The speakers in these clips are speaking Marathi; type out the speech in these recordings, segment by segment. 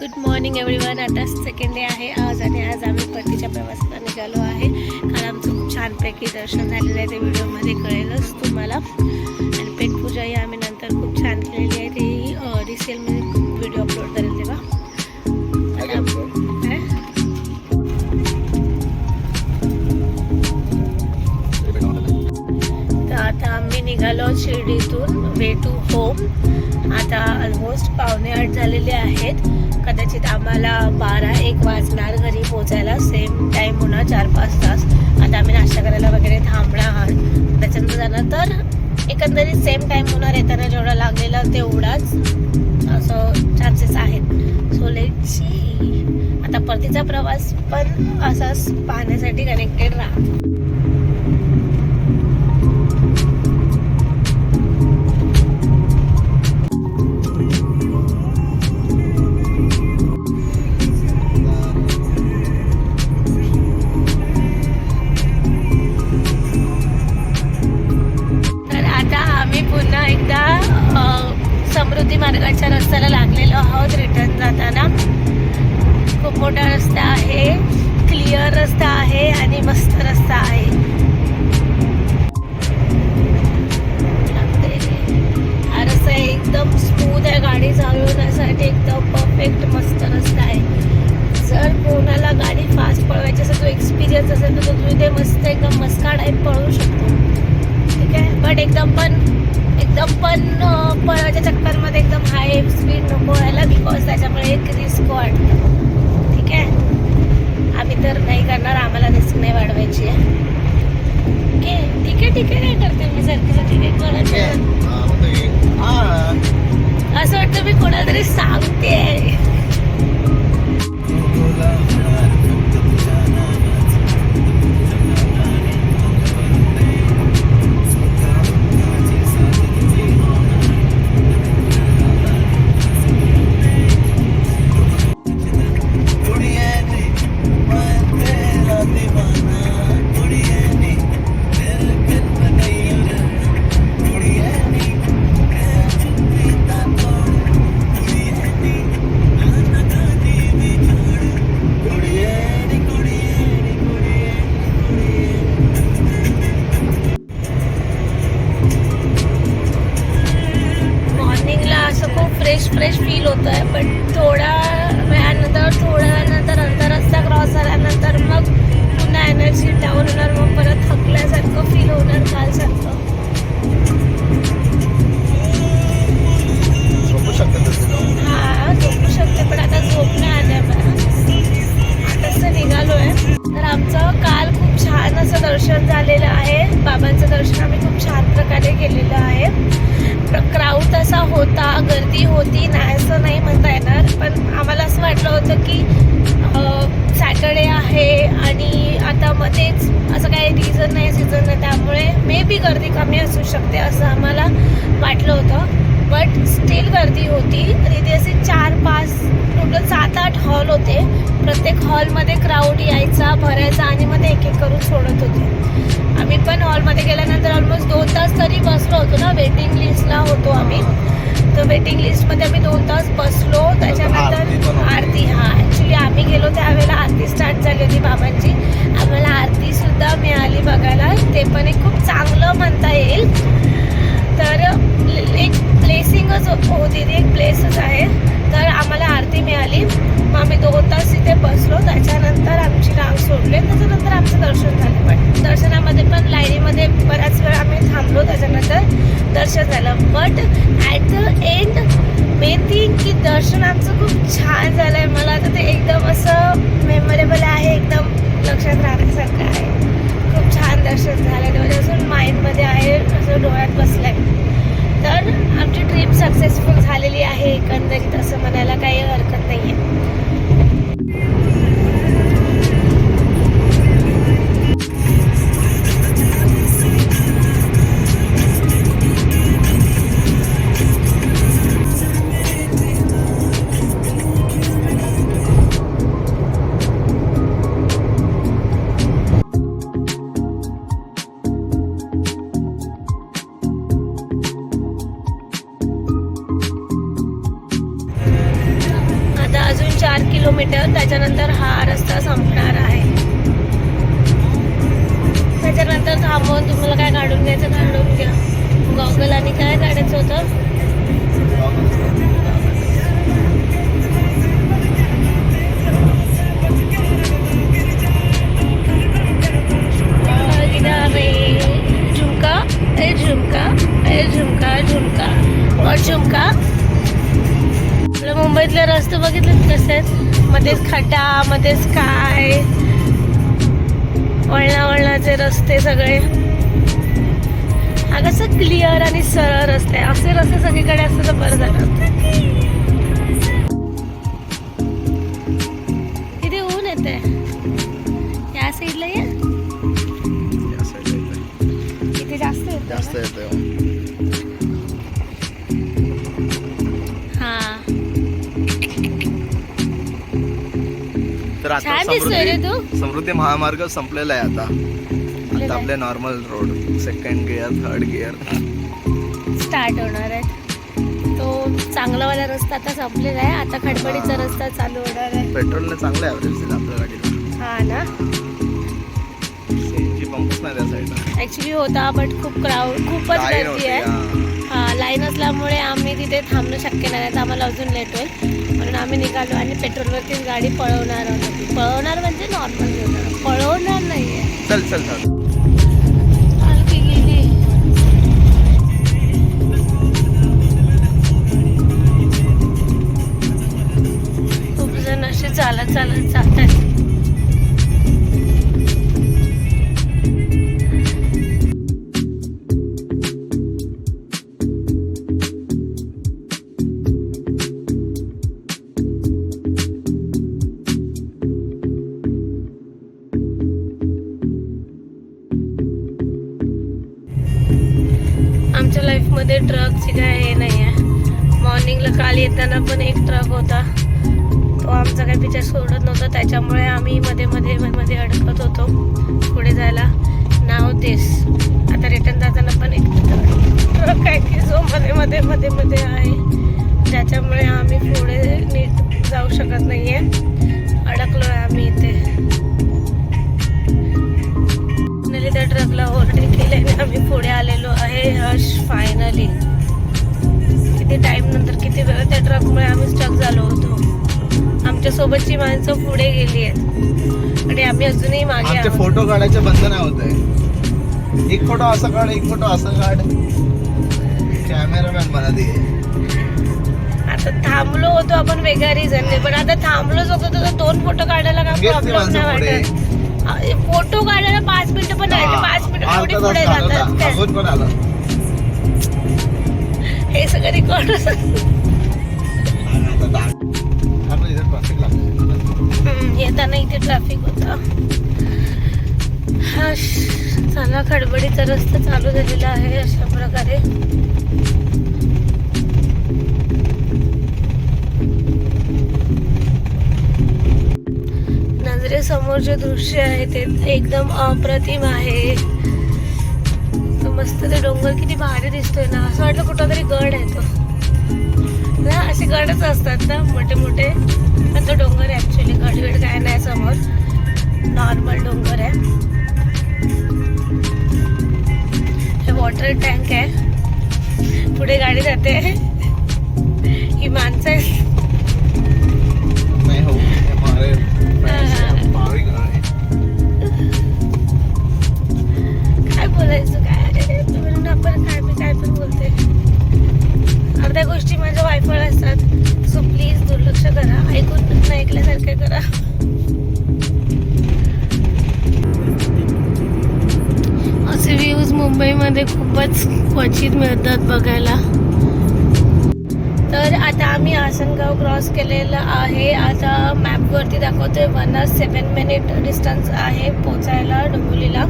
गुड मॉर्निंग एव्हरीवन आता सेकंड डे आहे. आज आणि आज आम्ही परतीच्या प्रवासाला निघालो आहे. काल आमचं खूप छानपैकी दर्शन झालेलं आहे. ते व्हिडिओमध्ये कळेलच तुम्हाला. आणि पेटपूजाही आम्ही नंतर खूप छान केलेली आहे. तेही रिसेलमध्ये व्हिडिओ अपलोड करेल निघालो शिर्डीतून वे टू होम आता ऑलमोस्ट पावणे आठ झालेले आहेत. कदाचित आम्हाला बारा एक वाजणार घरी पोचायला सेम टाईम होणार चार पाच तास. आता आम्ही नाश्ता करायला वगैरे थांबणार त्याच्यानंतर जाणार. तर एकंदरीत सेम टाईम होणार येताना जेवढा लागलेला तेवढाच असं चान्सेस आहेत. सो लेटची आता परतीचा प्रवास पण असाच पाहण्यासाठी कनेक्टेड राहा. आम्ही पुन्हा एकदा समृद्धी मार्गाच्या रस्त्याला लागलेलो आहोत रिटर्न जाताना. खूप मोठा रस्ता आहे क्लिअर रस्ता आहे आणि मस्त रस्ता आहे. एकदम स्मूथ आहे गाडी चालवण्यासाठी एकदम परफेक्ट मस्त रस्ता आहे. जर कोणाला गाडी फास्ट पळवायची असेल तो एक्सपिरियन्स असेल तर तो तुम्ही ते मस्त एकदम मस्का टाईप पळवू शकतो. ठीक आहे. बट एकदम पण एकदम पण पळाच्या चक्करमध्ये एकदम हाय स्पीड नको व्हायला बिकॉज त्याच्यामुळे एक रिस्क वाटतं ठीक आहे? आम्ही तर नाही करणार आम्हाला रिस्क नाही वाढवायची आहे. ओके. ठीक आहे ठीक आहे काय करते मी सारखं? ठीक आहे कोणाचं? असं वाटतं मी कोणाला तरी सांगते असू शकते असं आम्हाला वाटलं होतं. बट स्टील गर्दी होती. तिथे असे चार पाच टोटल सात आठ हॉल होते. प्रत्येक हॉलमध्ये क्राऊड यायचा भरायचा आणि मग ते एक एक करून सोडत होते. आम्ही पण हॉलमध्ये गेल्यानंतर ऑलमोस्ट दोन तास तरी बसलो होतो ना. वेटिंग लिस्टला होतो आम्ही. तर वेटिंग लिस्टमध्ये आम्ही दोन तास बसलो. त्याच्यानंतर. आरती हा ॲक्च्युली आम्ही गेलो त्यावेळेला आरती स्टार्ट झाली होती बाबांची. आम्हाला आरती सुद्धा मिळाली बघायला. ते पण एक खूप चांगलं म्हणता येईल. तर एक ब्लेसिंगच होती ती एक प्लेसच आहे. माहिती मिळाली. मग आम्ही दोन तास तिथे बसलो. त्याच्यानंतर आमची रांग सोडली. त्याच्यानंतर आमचं दर्शन झालं. पण दर्शनामध्ये पण लाईनीमध्ये बराच वेळ आम्ही थांबलो. त्याच्यानंतर दर्शन झालं. But at the end main thing की दर्शन आमचं खूप छान झालं आहे मला तर ते एकदम असं मेमोरेबल आहे. एकदम लक्षात राहण्यासारखं आहे. खूप छान दर्शन झालं डोळे अजून माइंडमध्ये आहे. असं डोळ्यात बसलं आहे आमची ट्रिप सक्सेसफुल झालेली आहे. एकंदरीत असं म्हणायला काही हरकत नाही आहे त्याच्यानंतर थांबवून तुम्हाला काय काढून घ्यायचं काढून घ्या. गॉगल आणि काय काढायचं होतं? झुमका ए झुमका ए झुमका झुमका और झुमका. मुंबईतले रस्ते बघितले कसे आहेत? मध्येच खड्डा मध्येच काय? वळणा वळणाचे रस्ते सगळे. हा कसं क्लिअर आणि सरळ रस्ते. असे रस्ते सगळीकडे असते तर बरं झालं किती ऊन येते या साईडला ये. जास्त येतं जास्त येतोय तर आता छान दिसतोय रे तू. समृद्धी समृद्धी महामार्ग संपलेला आहे आता. आता आपले normal road second gear third gear start होणार आहे. तो चांगलावाला रस्ता आता संपलेला आहे. आता खडबडीचा. रस्ता चालू होणार आहे. पेट्रोलने चांगलं ॲव्हरेज दिलं आपल्या गाडीला. हा ना? सीएनजी पंपच नाही त्या साईडला ऍक्च्युली होता बट खूप क्राऊड खूपच Line गर्दी होती, आहे. हा. हा लाईन असल्यामुळे आम्ही तिथे थांबणं शक्य नाही. तर आम्हाला अजून लेट होईल. म्हणून आम्ही निघालो आणि पेट्रोलवरतीच गाडी पळवणार आहोत. पळवणार म्हणजे नॉर्मल पळवणार नाहीये. चल चल चल. खूप जण असे चालत चालत जातात. सोबतची माणसं पुढे गेली आहेत. आणि आम्ही अजूनही मागे फोटो काढायचे बंद नाही होत आहे. एक फोटो असं काढ एक फोटो असं काढ. कॅमेरामॅन मला दे. आता थांबलो होतो आपण वेगळ्या रिझनने पण आता थांबलोच होतो तर दोन फोटो काढायला काय प्रॉब्लेम नाही पुढे. वाटत. फोटो काढायला पाच मिनिटं पण नाही पाच मिनिटं थोडी पुढे जातात. हे सगळं रेकॉर्ड ट्रॅफिक दहा- हम्म, येताना इथे ट्रॅफिक होता. हा चला खडबडीचा रस्ता चालू झालेला आहे अशा प्रकारे. नजरेसमोर जे दृश्य आहे ते एकदम अप्रतिम आहे. मस्त ते डोंगर किती भारी दिसतोय ना. असं वाटलं कुठं तरी गड आहे तो. ना असे गडच असतात ना मोठे मोठे तर तो डोंगर आहे ऍक्च्युली गडगड काय नाही समोर. नॉर्मल डोंगर आहे. हे वॉटर टँक आहे. पुढे गाडी जाते. ही माणसं आहे क्वचित मिळतात बघायला. तर आता आम्ही आसनगाव क्रॉस केलेलं आहे. आता मॅपवरती दाखवतोय वन सेवन मिनिट डिस्टन्स आहे पोचायला डोंबिवलीला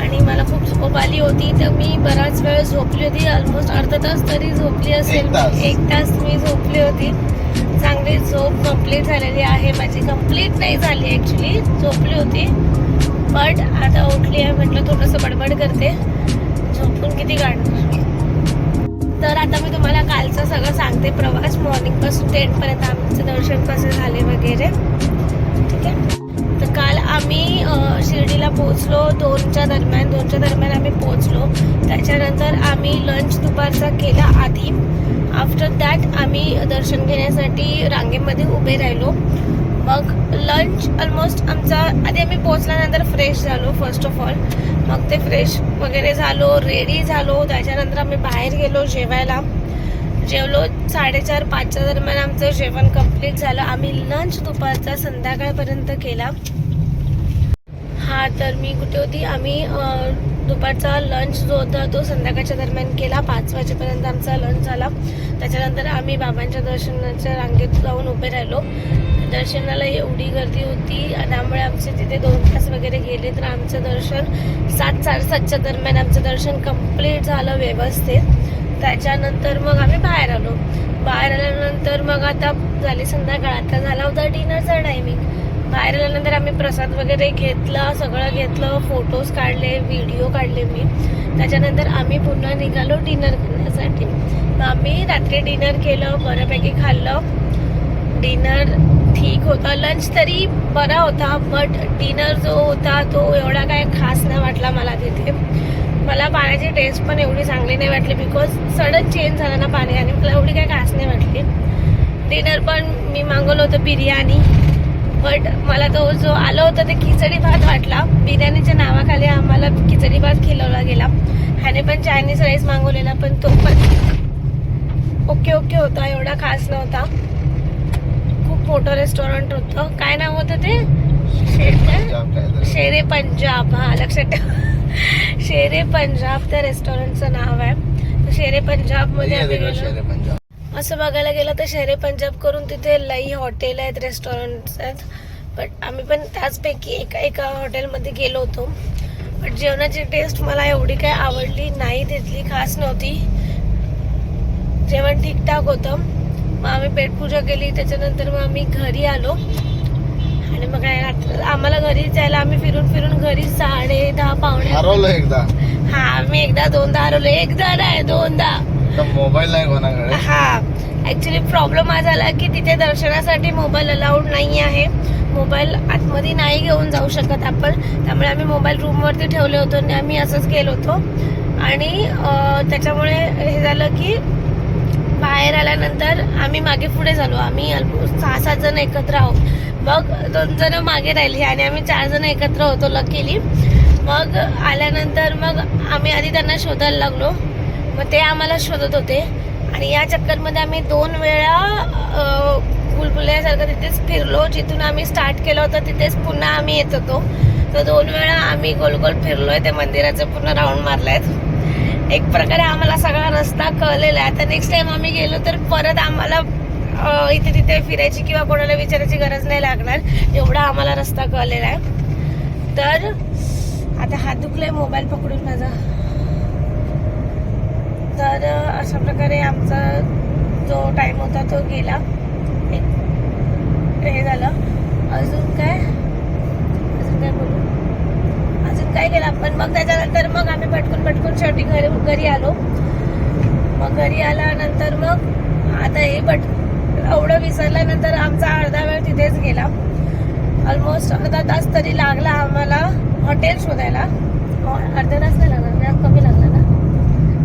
आणि मला खूप झोप आली होती तर मी बराच वेळ झोपली होती. ऑलमोस्ट अर्धा तास तरी झोपली असेल. एक तास. एक तास मी झोपली होती. चांगली झोप कंप्लीट झालेली आहे. माझी कंप्लीट नाही झाली ॲक्च्युली झोपली होती. बट आता उठली आहे म्हटलं थोडंसं बडबड करते. झोपून किती काढणार? तर आता मी तुम्हाला कालचं सगळं सांगते. प्रवास मॉर्निंगपासून टेन पर्यंत आमचं दर्शन कसे झाले वगैरे. ठीक आहे? तर काल आम्ही शिर्डीला पोहोचलो. दोनच्या दरम्यान दोनच्या दरम्यान आम्ही पोहोचलो. त्याच्यानंतर आम्ही लंच दुपारचा केला आधी. आफ्टर दॅट आम्ही दर्शन घेण्यासाठी रांगेमध्ये उभे राहिलो. मग लंच ऑलमोस्ट आमचा आधी आम्ही पोहोचल्यानंतर फ्रेश झालो फर्स्ट ऑफ ऑल मग ते फ्रेश वगैरे झालो रेडी झालो. त्याच्यानंतर आम्ही बाहेर गेलो जेवायला. जेवलो साडेचार पाचच्या दरम्यान आमचं जेवण कंप्लीट झालं. आम्ही लंच दुपारचा संध्याकाळपर्यंत केला. हा तर मी कुठे होती? आम्ही दुपारचा लंच जो होता तो संध्याकाळच्या दरम्यान केला. पाच वाजेपर्यंत आमचा लंच झाला. त्याच्यानंतर आम्ही बाबांच्या दर्शनाच्या रांगेत जाऊन उभे राहिलो. दर्शनाला एवढी गर्दी होती त्यामुळे आमचे तिथे दोन तास वगैरे गेले. तर आमचं दर्शन सात साडेसातच्या दरम्यान आमचं दर्शन कंप्लीट झालं व्यवस्थित. त्याच्यानंतर मग आम्ही बाहेर आलो. बाहेर आल्यानंतर मग आता झाली संध्याकाळ. आता झाला होता डिनरचा टायमिंग. बाहेर आल्यानंतर आम्ही प्रसाद वगैरे घेतला सगळं घेतलं फोटोज काढले व्हिडिओ काढले मी. त्याच्यानंतर आम्ही पुन्हा निघालो डिनर करण्यासाठी. मग आम्ही रात्री डिनर केलं बऱ्यापैकी खाल्लं. डिनर ठीक होता. लंच तरी बरा होता बट डिनर जो होता तो एवढा काय खास नाही वाटला मला तिथे. मला पाण्याची टेस्ट पण एवढी चांगली नाही वाटली बिकॉज सडन चेंज झाला ना पाणी आणि मला एवढी काय खास नाही वाटली. डिनर पण मी मागवलं होतं बिर्याणी बट मला तो जो आलं होतं ते खिचडी भात वाटला. बिर्याणीच्या नावाखाली आम्हाला खिचडी भात खिलवला गेला. ह्याने पण चायनीज राईस मागवलेला पण तो पण ओके ओके होता एवढा खास नव्हता. खूप मोठं रेस्टॉरंट होतं. काय नाव होतं ते? शेरे पंजाब हा लक्षात ठेवा. शेरे पंजाब त्या रेस्टॉरंटचं नाव आहे. तर शेरे पंजाबमध्ये आम्ही गेलो असं बघायला गेलं तर शेरे पंजाब करून तिथे लई हॉटेल आहेत रेस्टॉरंट आहेत. बट आम्ही पण त्याचपैकी एका एका हॉटेलमध्ये गेलो होतो. बट जेवणाची टेस्ट मला एवढी काही आवडली नाही तिथली खास नव्हती. जेवण ठीकठाक होतं. मग आम्ही पेटपूजा केली त्याच्यानंतर मग आम्ही घरी आलो. आणि मग काय आम्हाला घरी जायला आम्ही फिरून फिरून घरी साडे दहा पावणे हरवलं एकदा. हा आम्ही एकदा दोनदा हरवलो. एकदा नाही दोनदा. मोबाईल नाही कोणाकडे? हा. ऍक्च्युली प्रॉब्लेम हा झाला की तिथे दर्शनासाठी मोबाईल अलाउड नाही आहे. मोबाईल आतमध्ये नाही घेऊन जाऊ शकत आपण. त्यामुळे आम्ही मोबाईल रूमवरती ठेवले होतो आणि आम्ही असंच गेलो होतो. आणि त्याच्यामुळे हे झालं की बाहेर आल्यानंतर आम्ही मागे पुढे झालो. आम्ही ऑलमोस्ट सहा सात जण एकत्र आहोत. मग दोन जण मागे राहिली आणि आम्ही चार जण एकत्र होतो लकीली मग आल्यानंतर मग आम्ही आधी त्यांना शोधायला लागलो. मग ते आम्हाला शोधत होते. आणि या चक्करमध्ये आम्ही दोन वेळा अं, तिथेच फिरलो. जिथून आम्ही स्टार्ट केलं होतं तिथेच पुन्हा आम्ही येत होतो. तर दोन वेळा आम्ही गोल गोल फिरलोय. त्या मंदिराचं पुन्हा राऊंड मारलाय. एक प्रकारे आम्हाला सगळा रस्ता कळलेला आहे. आता नेक्स्ट टाइम आम्ही गेलो तर परत आम्हाला इथे तिथे फिरायची किंवा कोणाला विचारायची गरज नाही लागणार. एवढा आम्हाला रस्ता कळलेला आहे. तर आता हात दुखलाय मोबाईल पकडून माझा. तर अशा प्रकारे आमचा जो टाइम होता तो गेला. एक हे झालं. अजून काय? अजून काय बोलू? काय केलं आपण मग त्याच्यानंतर मग आम्ही पटकून पटकून शेवटी घरी घरी आलो. मग घरी आल्यानंतर मग आता हे पट एवढं विसरल्यानंतर आमचा अर्धा वेळ तिथेच गेला. ऑलमोस्ट अर्धा तास तरी लागला आम्हाला हॉटेल शोधायला. हो, अर्धा तास नाही लागला कमी लागला ना?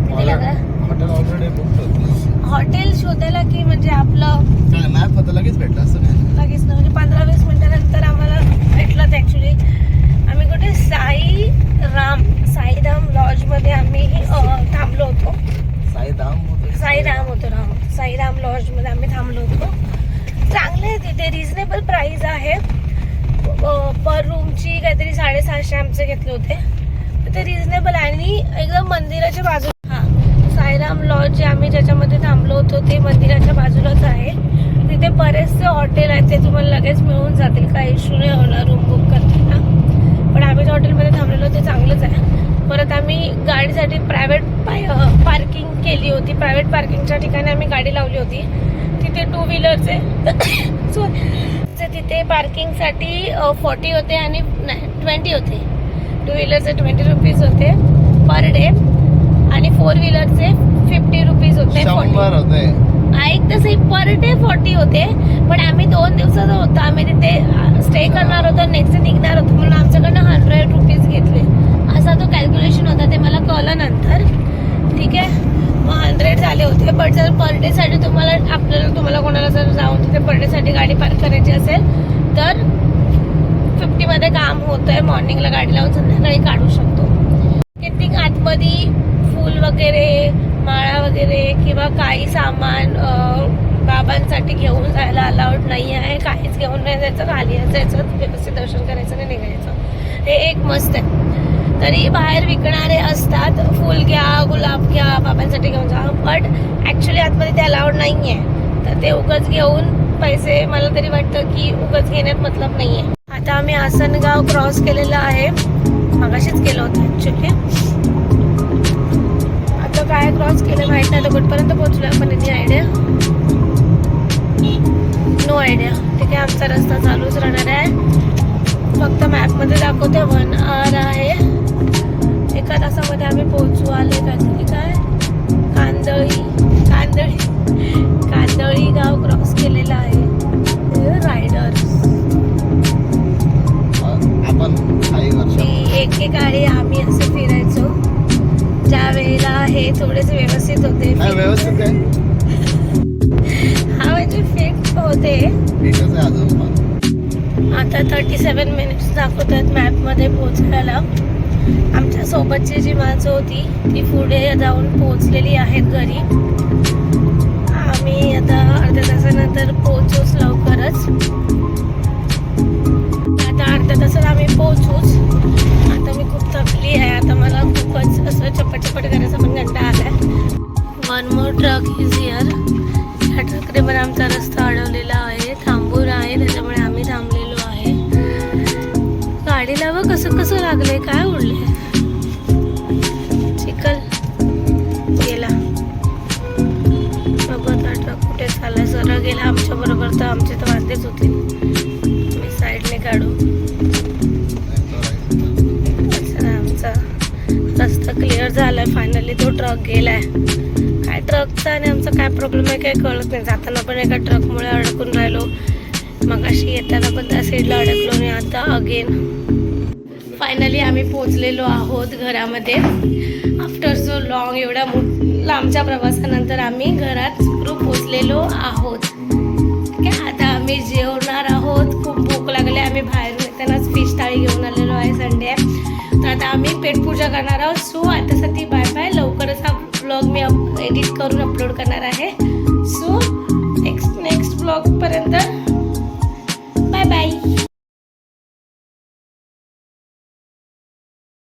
किती लागला? हॉटेल ऑलरेडी बुक होतं. हॉटेल शोधायला की म्हणजे आपलं मॅप लगेच भेटलं असं नाही. लगेच ना म्हणजे पंधरा वीस मिनिटानंतर आम्हाला भेटलं ऍक्च्युली आम्ही कुठे साई राम साईराम लॉजमध्ये आम्ही अं, थांबलो होतो. साईधाम होतं. साईराम होतो राम. साईराम लॉजमध्ये आम्ही थांबलो होतो. चांगले आहे तिथे रिझनेबल प्राइस आहे. पर रूमची काहीतरी साडेसहाशे आमचे घेतले होते. ते रिझनेबल आहे. आणि एकदम मंदिराच्या बाजू हा साईराम लॉज जे आम्ही ज्याच्यामध्ये थांबलो होतो ते मंदिराच्या बाजूलाच आहे. तिथे बरेचसे हॉटेल आहेत ते तुम्हाला लगेच मिळून जातील. काही इश्यू नाही होणार रूम बुक करताना पण आम्ही ज्या हॉटेलमध्ये थांबलेलो ते चांगलंच आहे. परत आम्ही गाडीसाठी प्रायव्हेट पार्किंग केली होती. प्रायव्हेट पार्किंगच्या ठिकाणी आम्ही गाडी लावली होती. तिथे टू व्हीलरचे सॉरी तिथे पार्किंगसाठी फॉर्टी होते आणि ट्वेंटी होते. टू व्हीलरचे ट्वेंटी रुपीज होते पर डे आणि फोर व्हीलरचे फिफ्टी रुपीज होते शंभर होते. ऐक तसे पर डे फॉर्टी होते पण आम्ही दोन दिवसाचं होतो. आम्ही तिथे स्टे करणार होतो नेक्स्ट डे निघणार होतो म्हणून आमच्याकडनं हंड्रेड रुपीज घेतले. असा तो कॅल्क्युलेशन होता ते मला कळलं नंतर. ठीक आहे? मग हंड्रेड झाले होते बट जर पर डेसाठी तुम्हाला आपल्याला तुम्हाला कोणाला जर जाऊन तिथे पर डेसाठी गाडी पार्क करायची असेल तर फिफ्टीमध्ये काम होतंय मॉर्निंगला गाडी लावून संध्याकाळी काढू शकतो. किती आतमध्ये फूल वगैरे माळा वगैरे किंवा काही सामान बाबांसाठी घेऊन जायला अलाउड नाही आहे. काहीच घेऊन नाही जायचं खाली असायचं व्यवस्थित दर्शन करायचं आणि निघायचं. हे एक मस्त आहे. तरी बाहेर विकणारे असतात फुल घ्या गुलाब घ्या बाबांसाठी घेऊन जा. बट ॲक्च्युली आतमध्ये ते अलाउड नाही आहे तर ते उगच घेऊन पैसे मला तरी वाटतं की उगच घेण्यात मतलब नाही आहे आता आम्ही आसनगाव क्रॉस केलेलं आहे. मगाशीच केलं होतं ॲक्च्युली क्रॉस केलं माहीत नाही आता कुठपर्यंत पोहोचलो आपण याची आयडिया नो आयडिया ठीक आहे आमचा रस्ता चालूच राहणार आहे. फक्त मॅपमध्ये दाखवते वन आवर आहे. एका तासामध्ये आम्ही पोहोचू आले काहीतरी काय कांदळी कांदळी कांदळी गाव क्रॉस केलेलं आहे. रायडर आपण काही वर्ष की एक एक गाडी आम्ही असं फिरायचो. ज्या वेळेला हे थोडेसे व्यवस्थित होते व्यवस्थित हा म्हणजे फिक्स होते. आता थर्टी सेवन मिनिट्स दाखवतात मॅपमध्ये पोहोचायला. आमच्या सोबतची जी माणसं होती ती पुढे जाऊन पोहोचलेली आहेत घरी. आम्ही आता अर्ध्या तासानंतर पोहोचूच लवकरच. आता अर्ध्या तासात आम्ही पोहोचूच. थकली आहे. आता मला खूपच असं चपट करायचा पण घंटा आलाय. One more truck is here ह्या ट्रकने पण आमचा रस्ता अडवलेला आहे. थांबून आहे. त्याच्यामुळे आम्ही थांबलेलो आहे. गाडीला व कसं कसं लागले काय उडले चिखल. गेला. बघ ट्रक कुठे चालला सरळ गेला आमच्या बरोबर तर आमचे ट्रक गेलाय. काय ट्रकचा आणि आमचा काय प्रॉब्लेम आहे काय कळत नाही. जाताना पण एका ट्रकमुळे अडकून राहिलो. मग अशी येताना पण त्या साईडला अडकलो आणि आता अगेन फायनली आम्ही पोचलेलो आहोत घरामध्ये. आफ्टर सो लॉंग एवढ्या लांबच्या प्रवासानंतर आम्ही घरात सुखरूप पोचलेलो आहोत. ठीक आहे? आता आम्ही जेवणार आहोत. खूप भूक लागली. आम्ही बाहेरून येतानाच फिश थाळी घेऊन आलेलो आहे संडे आहे तर आता आम्ही पेटपूजा करणार आहोत. सो आतासाठी बाय ब्लॉग मी अप एडिट करून अपलोड करणार आहे. So next next ब्लॉगपर्यंत